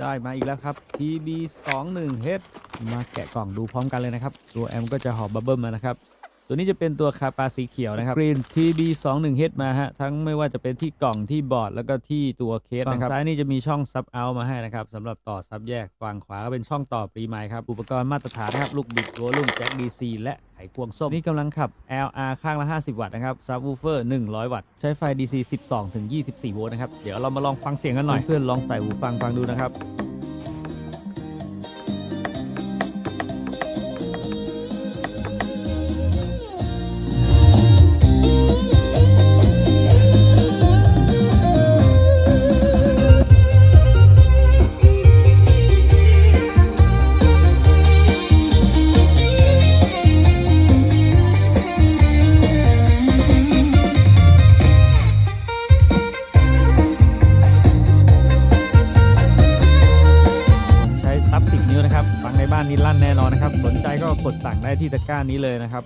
ได้มาอีกแล้วครับ TB 2 1 H มาแกะกล่องดูพร้อมกันเลยนะครับ ตัวแอมก็จะหอบบับเบิ้ลมานะครับ ตัวนี้จะเป็นตัวคาปาสีเขียวนะครับ Green TB 2 1 H มาฮะทั้งไม่ว่าจะเป็นที่กล่องที่บอร์ดแล้วก็ที่ตัวเคสนะครับซ้ายนี่จะมีช่องซับเอามาให้นะครับสำหรับต่อซับแยกฝั่งขวาก็เป็นช่องต่อปรีไมค์ครับ อุปกรณ์มาตรฐานนะครับลูกบิดโวลุ่มแจ็ค DC และไขควงส้มนี่กำลังขับ LR ข้างละ 50 วัตต์นะครับซับวูเฟอร์ 100 วัตต์ ใช้ไฟ DC 12 ถึง 24 โวลต์นะครับ เดี๋ยวเรามาลองฟังเสียงกันหน่อย เพื่อนๆลองใส่หูฟังฟังดูนะครับ บ้านนี้ลั่นแน่นอนนะครับ สนใจก็กดสั่งได้ที่ตะกร้านี้เลยนะครับ